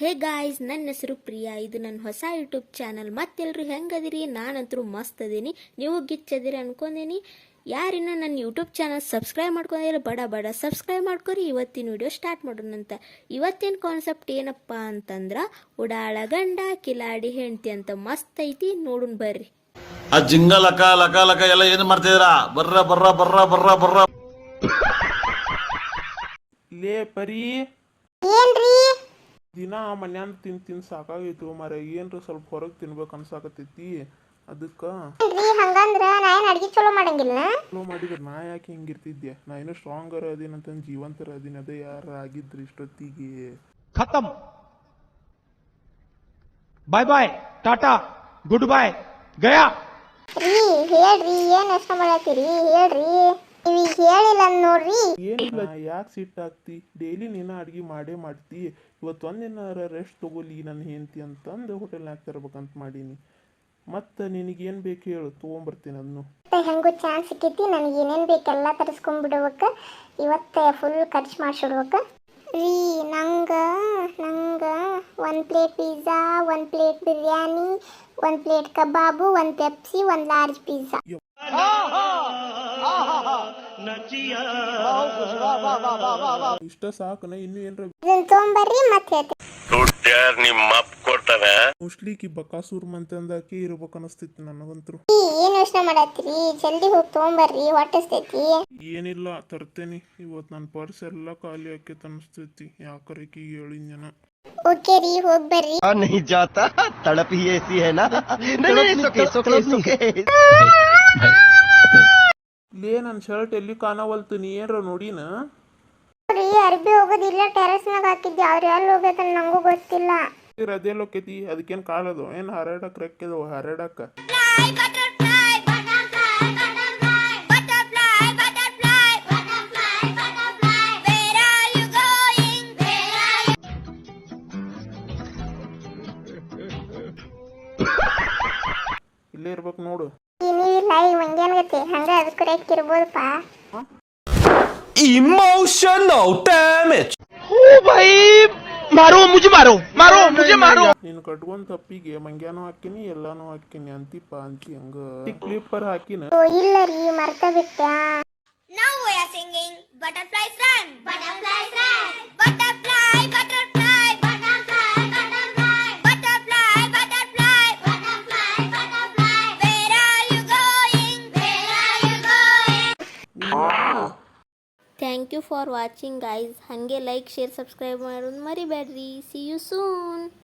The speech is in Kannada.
ಹೇ ಗಾಯ್ಸ್ ನನ್ನ ಹೆಸರು ಪ್ರಿಯಾ. ಇದು ನನ್ನ ಹೊಸ ಯೂಟ್ಯೂಬ್ ಚಾನಲ್ ಮತ್ತೆಲ್ಲರೂ ಹೆಂಗದಿರಿ? ನಾನಂತರೂ ಮಸ್ತ್ ಅದೀನಿ. ನೀವು ಗಿಚ್ಚದಿರಿ ಅನ್ಕೊಂಡೀನಿ. ಯಾರಿನ್ನೂ ನನ್ನ ಯೂಟ್ಯೂಬ್ ಚಾನಲ್ ಸಬ್ಸ್ಕ್ರೈಬ್ ಮಾಡ್ಕೊಂಡಿಲ್ಲ ಬಡ ಬಡ ಸಬ್ಸ್ಕ್ರೈಬ್ ಮಾಡ್ಕೊರಿ. ಇವತ್ತಿನ ವಿಡಿಯೋ ಸ್ಟಾರ್ಟ್ ಮಾಡೋಣಂತ ಇವತ್ತಿನ ಕಾನ್ಸೆಪ್ಟ್ ಏನಪ್ಪ ಅಂತಂದ್ರೆ ಉಡಾಳ ಗಂಡ ಕಿಲಾಡಿ ಹೆಂಡತಿ ಅಂತ ಮಸ್ತ್ ಐತಿ ನೋಡೋಣ ಬರ್ರಿ. ಆ ಜಿಂಗ ಲಕ ಲಕ ಲಕ ಎಲ್ಲ ಏನ್ ಮಾಡ್ತಿದ್ರಾ ಬರ್ರ ಬರ್ರ ಬರ್ರ ಬರ್ರ ಬರ್ರ. ಲೇ ಪರಿ. ಏನ್ರಿ? ದಿನ ಆ ಮನ್ಯಾನ ತಿನ್ ತಿನ್ ಸಾಕಾಗೈತು ಮರ ಏನ್ರ ಸ್ವಲ್ಪ ಹೊರಗೆ ತಿನ್ಬೇಕು ಅನ್ಸಾಕತ್ತೈತಿ ಅದಕ್ಕ ಹಂಗಂದ್ರ ನಾ ಏನ್ ಅಡ್ಗಿ ಚಲೋ ಮಾಡಂಗಿಲ್ಲ? ಮಾಡಿದ್ರೆ ನಾ ಯಾಕೆ ಹಿಂಗಿರ್ತಿದ್ದೆ ನಾ ಇನ್ನೂ ಸ್ಟ್ರಾಂಗರ್ ಅದೀನಿ ಅಂತಂದು ಜೀವಂತರ ಅದೀನಿ ಅದೇ ಯಾರ ಆಗಿದ್ರಿ ಇಷ್ಟೊತ್ತಿಗೆ. ಖತಮ್. Bye bye tata good bye Gaya ಹೇಳ್ರಿ ಏನ್ ಅಷ್ಟ ಮಾಡತ್ತೀರಿ ಹೇಳ್ರಿ. ನೀವೀಗ ಹೇಳಿಲ್ಲ ನೋಡ್ರಿ. ಏನಿಲ್ಲ ಯಾಕೆ ಸಿಟ್ಟಾಗ್ತಿ ಡೈಲಿ ನೀನ ಅಡ್ಗೆ ಮಾಡೇ ಮಾಡ್ತಿ. ಇವತ್ತು ಒಂದಿನಾರ ರೆಸ್ಟ್ ತಗೊಲಿ ನನ್ನ ಹೆಂಡತಿ ಅಂತಂದು ಹೋಟೆಲ್ನಾಗ ತರ್ಬೇಕಂತ ಮಾಡೀನಿ. ಮತ್ತು ನಿನಗೇನು ಬೇಕು ಹೇಳು ತೊಗೊಂಬರ್ತೀನಿ ಅದನ್ನು ಹೆಂಗೂ ಚಾನ್ಸ್ ಸಿಕ್ಕೈತಿ ನನಗೆ ಏನೇನ್ ಬೇಕೆಲ್ಲ ತರಿಸ್ಕೊಂಡ್ಬಿಡ್ಬೇಕು ಇವತ್ತ ಫುಲ್ ಖರ್ಚು ಮಾಡಿಸಿಡ್ಬೇಕು. ರೀ ನಂಗೆ ನಂಗೆ ಒಂದು ಪ್ಲೇಟ್ ಪಿಜ್ಜಾ ಒಂದು ಪ್ಲೇಟ್ ಬಿರಿಯಾನಿ ಒಂದು ಪ್ಲೇಟ್ ಕಬಾಬು ಒಂದು ಪೆಪ್ಸಿ ಒಂದು ಲಾರ್ಜ್ ಪಿಜ್ಜಾ ಇಷ್ಟ ಸಾಕನ ಇನ್ನೂ ಏನರ ಇದನ್ನ ತೊಗೊಂಬರ್ರಿ ಮತ್ತೆ ಹೇಳ್ತೀನಿ ಮೋಸ್ಟ್ಲಿ ಕಿ ಬಕಾಸೂರ್ ಮಂತಂದಾಕಿ ಇರ್ಬೇಕು ಅನಿಸ್ತೈತಿ ನನಗಂತರು ರೀ, ಏನ್ ಯೋಚನೆ ಮಾಡತ್ತೀರಿ ಜಲ್ದಿ ಹೋಗಿ ತೊಗೊಂಬರ್ರಿ ಹೊಟ್ಟಿಸ್ತೈತಿ ಏನಿಲ್ಲ ತರ್ತೇನಿ ಇವತ್ತು ನನ್ನ ಪರ್ಸ್ ಎಲ್ಲ ಖಾಲಿ ಆಕೈತೆ ಅನಿಸ್ತೈತಿ ಯಾಕರೆ ಕಿ ಹೇಳಿನ ಓಕೆ ರೀ ಹೋಗಿ ಬರ್ರಿ नहीं जाता तड़प ही ऐसी है ना नहीं नहीं सुके सुके सुके ಲೇ ನನ್ನ ಶರ್ಟ್ ಎಲ್ಲಿ ಕಾಣವಲ್ತು? ನೀ ಏನ್ರ ನೋಡಿನ? ನೋಡಿ ಅರ್ಬಿ ಹೋಗೋದಿಲ್ಲ ಟೆರೆಸ್ ಮ್ಯಾಗ ಹಾಕಿದ್ದೆ. ಅವ್ರು ಎಲ್ಲಿ ಹೋಗ್ಬೇಕಂತ ನಂಗೂ ಗೊತ್ತಿಲ್ಲ. ಅದೇ ಲೋಕೈತಿ? ಅದಕ್ಕೇನು ಕಾಳದು ಏನು ಹರಡಕ್ ರೆಕ್ಕಿದವು ಹರಡಕ್ಕ ಇಲ್ಲೇ ಇರ್ಬೇಕು ನೋಡು. ನೀವಿಲ್ಲ ಈಗ ಮಂಗ್ಯಾನ್ಗತಿ ಹಂಗ ಅದಕ್ಕೂ ರೆಕ್ಕಿರ್ಬೋದಪ್ಪ इमोशनल डैमेज ओ भाई मारो मुझे मारो मारो मुझे मारो ನೀನು ಕಟ್ಕೊಂಡ್ ತಪ್ಪಿಗೆ ಮಂಗ್ಯಾನು ಹಾಕಿನಿ ಎಲ್ಲಾನು ಹಾಕಿನಿ ಅಂತಿಪ್ಪ ಅಂತಿ ಹಂಗ ಕ್ಲಿಪ್ಪರ್ ಹಾಕಿನ ಓ ಇಲ್ಲ ರೀ ಮರ್ತ ಬಿಟ್ಟ Now we are singing Butterflies Run. Butterflies Run. thank you for watching guys ಹಾಗೆ ಲೈಕ್ ಶೇರ್ ಸಬ್ಸ್ಕ್ರೈಬ್ ಮಾಡೋದು ಮರಿಬೇಡ್ರಿ. C you soon